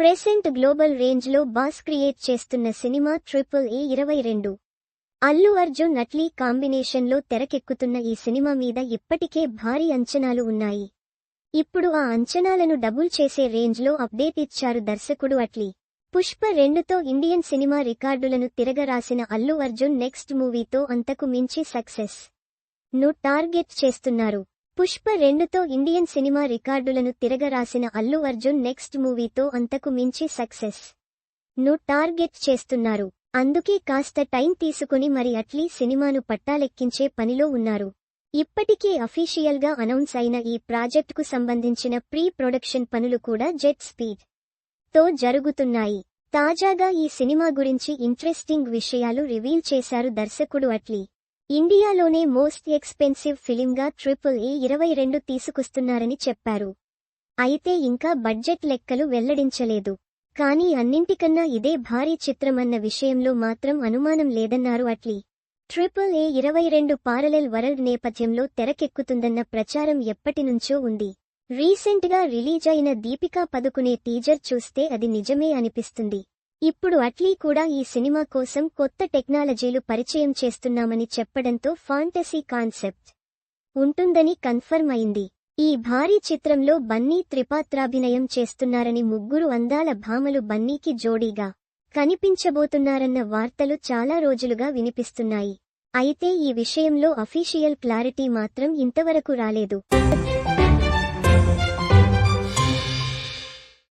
Present global రేంజ్లో boss create చేస్తున్న cinema triple A ఇరవై రెండు. అల్లు అర్జున్ నట్లీ కాంబినేషన్లో తెరకెక్కుతున్న ఈ సినిమా మీద ఇప్పటికే భారీ అంచనాలు ఉన్నాయి. ఇప్పుడు ఆ అంచనాలను డబుల్ చేసే రేంజ్లో అప్డేట్ ఇచ్చారు దర్శకుడు అట్లీ. పుష్ప రెండుతో ఇండియన్ సినిమా రికార్డులను తిరగరాసిన అల్లు అర్జున్ నెక్స్ట్ మూవీతో అంతకు మించి సక్సెస్ను టార్గెట్ చేస్తున్నారు. పుష్ప రెండుతో ఇండియన్ సినిమా రికార్డులను తిరగరాసిన అల్లు అర్జున్ నెక్స్ట్ మూవీతో అంతకు మించి సక్సెస్ను టార్గెట్ చేస్తున్నారు. అందుకే కాస్త టైం తీసుకుని మరి అట్లీ సినిమాను పట్టాలెక్కించే పనిలో ఉన్నారు. ఇప్పటికే అఫీషియల్గా అనౌన్స్ అయిన ఈ ప్రాజెక్టుకు సంబంధించిన ప్రీ ప్రొడక్షన్ పనులు కూడా జెట్ స్పీడ్తో జరుగుతున్నాయి. తాజాగా ఈ సినిమా గురించి ఇంట్రెస్టింగ్ విషయాలు రివీల్ చేశారు దర్శకుడు అట్లీ. ఇండియాలోనే మోస్ట్ ఎక్స్పెన్సివ్ ఫిలింగా ట్రిపుల్ ఏ ఇరవై రెండు తీసుకొస్తున్నారని చెప్పారు. అయితే ఇంకా బడ్జెట్ లెక్కలు వెల్లడించలేదు. కానీ అన్నింటికన్నా ఇదే భారీ చిత్రమన్న విషయంలో మాత్రం అనుమానం లేదన్నారు అట్లీ. ట్రిపుల్ ఏ ఇరవై రెండు పారలెల్ వరల్డ్ నేపథ్యంలో తెరకెక్కుతుందన్న ప్రచారం ఎప్పటినుంచో ఉంది. రీసెంట్గా రిలీజ్ అయిన దీపికా పదుకునే టీజర్ చూస్తే అది నిజమే అనిపిస్తుంది. ఇప్పుడు అట్లీ కూడా ఈ సినిమా కోసం కొత్త టెక్నాలజీలు పరిచయం చేస్తున్నామని చెప్పడంతో ఫాంటసీ కాన్సెప్ట్ ఉంటుందని కన్ఫర్మ్ అయింది. ఈ భారీ చిత్రంలో బన్నీ త్రిపాత్రాభినయం చేస్తున్నారని ముగ్గురు అందాల భామలు బన్నీకి జోడీగా కనిపించబోతున్నారన్న వార్తలు చాలా రోజులుగా వినిపిస్తున్నాయి. అయితే ఈ విషయంలో అఫీషియల్ క్లారిటీ మాత్రం ఇంతవరకు రాలేదు.